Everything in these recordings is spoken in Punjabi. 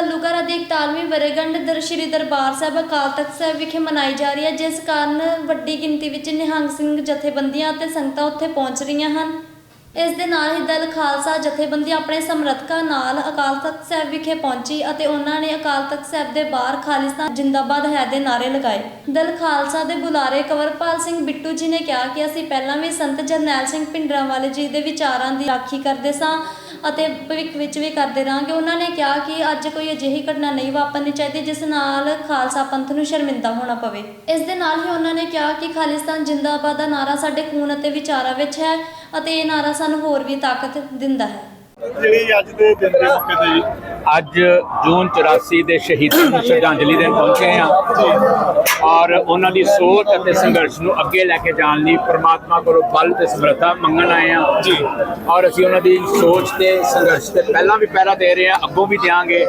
ਘੱਲੂਘਾਰਾ ਦੀ 41ਵੀਂ ਵਰੇਗੰਢ ਸ਼੍ਰੀ ਦਰਬਾਰ ਸਾਹਿਬ ਅਕਾਲ ਤਖਤ ਸਾਹਿਬ ਵਿਖੇ ਮਨਾਈ ਜਾ ਰਹੀ ਹੈ, ਜਿਸ ਕਾਰਨ ਵੱਡੀ ਗਿਣਤੀ ਵਿੱਚ ਨਿਹੰਗ ਸਿੰਘ ਜਥੇਬੰਦੀਆਂ ਅਤੇ ਸੰਗਤਾਂ ਉੱਥੇ ਪਹੁੰਚ ਰਹੀਆਂ ਹਨ। ਇਸ ਦੇ ਨਾਲ ਹੀ ਦਲ ਖਾਲਸਾ ਜਥੇਬੰਦੀ ਆਪਣੇ ਸਮਰਥਕਾਂ ਨਾਲ ਅਕਾਲ ਤਖਤ ਸਾਹਿਬ ਵਿਖੇ ਪਹੁੰਚੀ ਅਤੇ ਉਹਨਾਂ ਨੇ ਅਕਾਲ ਤਖਤ ਸਾਹਿਬ ਦੇ ਬਾਹਰ ਖਾਲਿਸਤਾਨ ਜਿੰਦਾਬਾਦ ਹੈ ਦੇ ਨਾਰੇ ਲਗਾਏ। ਦਲ ਖਾਲਸਾ ਦੇ ਬੁਲਾਰੇ ਕੰਵਰਪਾਲ ਸਿੰਘ ਬਿੱਟੂ ਜੀ ਨੇ ਕਿਹਾ ਕਿ ਅਸੀਂ ਪਹਿਲਾਂ ਵੀ ਸੰਤ ਜਰਨੈਲ ਸਿੰਘ ਭਿੰਡਰਾਂਵਾਲੇ ਜੀ ਦੇ ਵਿਚਾਰਾਂ ਦੀ ਰਾਖੀ ਕਰਦੇ ਸਾਂ ਅਤੇ ਭਵਿੱਖ ਵਿੱਚ ਵੀ ਕਰਦੇ ਰਹਾਂਗੇ। ਉਹਨਾਂ ਨੇ ਕਿਹਾ ਕਿ ਅੱਜ ਕੋਈ ਅਜਿਹੀ ਘਟਨਾ ਨਹੀਂ ਵਾਪਰਨੀ ਚਾਹੀਦੀ, ਜਿਸ ਨਾਲ ਖਾਲਸਾ ਪੰਥ ਨੂੰ ਸ਼ਰਮਿੰਦਾ ਹੋਣਾ ਪਵੇ। ਇਸ ਦੇ ਨਾਲ ਹੀ ਉਹਨਾਂ ਨੇ ਕਿਹਾ ਕਿ ਖਾਲਿਸਤਾਨ ਜਿੰਦਾਬਾਦ ਦਾ ਨਾਰਾ ਸਾਡੇ ਖੂਨ ਅਤੇ ਵਿਚਾਰਾਂ ਵਿੱਚ ਹੈ ਅਤੇ ਇਹ ਨਾਰਾ ਸਾਨੂੰ ਹੋਰ ਵੀ ਤਾਕਤ ਦਿੰਦਾ ਹੈ। ਜਿਹੜੀ ਅੱਜ ਦੇ ਦਿਨ ਦੇ ਮੌਕੇ ਤੇ ਜੀ। ਅੱਜ ਜੂਨ 84 ਦੇ ਸ਼ਹੀਦਾਂ ਨੂੰ ਸ਼ਰਧਾਂਜਲੀ ਦੇਣ ਪਹੁੰਚੇ ਹਾਂ ਔਰ ਉਹਨਾਂ ਦੀ ਸੋਚ ਅਤੇ ਸੰਘਰਸ਼ ਨੂੰ ਅੱਗੇ ਲੈ ਕੇ ਜਾਣ ਲਈ ਪ੍ਰਮਾਤਮਾ ਕੋਲੋਂ ਬਲ ਤੇ ਸਮਰੱਥਾ ਮੰਗਣ ਆਏ ਹਾਂ। ਜੀ। ਔਰ ਅਸੀਂ ਉਹਨਾਂ ਦੀ ਸੋਚ ਤੇ ਸੰਘਰਸ਼ ਤੇ ਪਹਿਲਾਂ ਵੀ ਪਹਿਰਾ ਦੇ ਰਹੇ ਹਾਂ ਅੱਗੋਂ ਵੀ ਦਿਆਂਗੇ।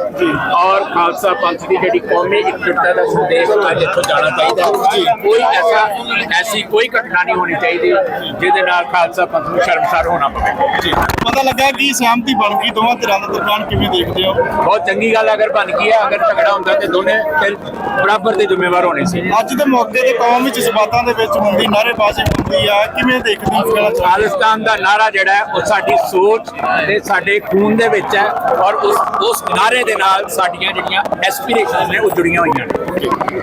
ਔਰ ਖਾਲਸਾ ਪੰਥ ਦੀ ਜਿਹੜੀ ਕੌਮੀ ਇਕਜੁੱਟਤਾ ਦਾ ਸੰਦੇਸ਼ ਅੱਜ ਇੱਥੋਂ ਜਾਣਾ ਚਾਹੀਦਾ ਕੋਈ ਐਸਾ ਐਸੀ ਕੋਈ ਘਟਨਾ ਨਹੀਂ ਹੋਣੀ ਚਾਹੀਦੀ ਜਿਹਦੇ ਨਾਲ ਖਾਲਸਾ ਪੰਥ ਨੂੰ ਸ਼ਰਮਸਾਰ ਹੋਣਾ ਪਵੇ ਜੀ। ਪਤਾ ਲੱਗਾ ਕਿ ਸਹਿਮਤੀ ਬਣ ਗਈ ਦੋਵਾਂ ਧਿਰਾਂ ਦੇ ਦਰਮਿਆਨ ਕਿਵੇਂ ਦੇਖਦੇ ਹੋ? ਬਹੁਤ ਚੰਗੀ ਗੱਲ ਅਗਰ ਬਣ ਗਈ ਹੈ ਅਗਰ ਝਗੜਾ ਹੁੰਦਾ ਤੇ ਦੋਨੇ ਬਰਾਬਰ ਦੇ ਜ਼ਿੰਮੇਵਾਰ ਹੋਣੇ ਸੀ। ਅੱਜ ਦੇ ਮੌਕੇ ਤੇ ਕੌਮ ਵਿੱਚ ਜਜ਼ਬਾਤਾਂ ਦੇ ਵਿੱਚ ਹੁੰਦੀ ਨਾਅਰੇਬਾਜ਼ੀ ਹੁੰਦੀ ਆ ਕਿਵੇਂ ਦੇਖਦੇ ਹੋ ਗੱਲ ਖਾਲਿਸਤਾਨ ਦਾ ਨਾਰਾ ਜਿਹੜਾ ਹੈ ਉਹ ਸਾਡੀ ਸੋਚ ਤੇ ਸਾਡੇ ਖੂਨ ਦੇ ਵਿੱਚ ਹੈ ਔਰ ਉਸ ਉਸ ਨਾਰੇ ਦੇ ਨਾਲ ਸਾਡੀਆਂ ਜਿਹੜੀਆਂ ਐਸਪੀਰੇਸ਼ਨਸ ਨੇ ਉਹ ਜੁੜੀਆਂ ਹੋਈਆਂ ਨੇ।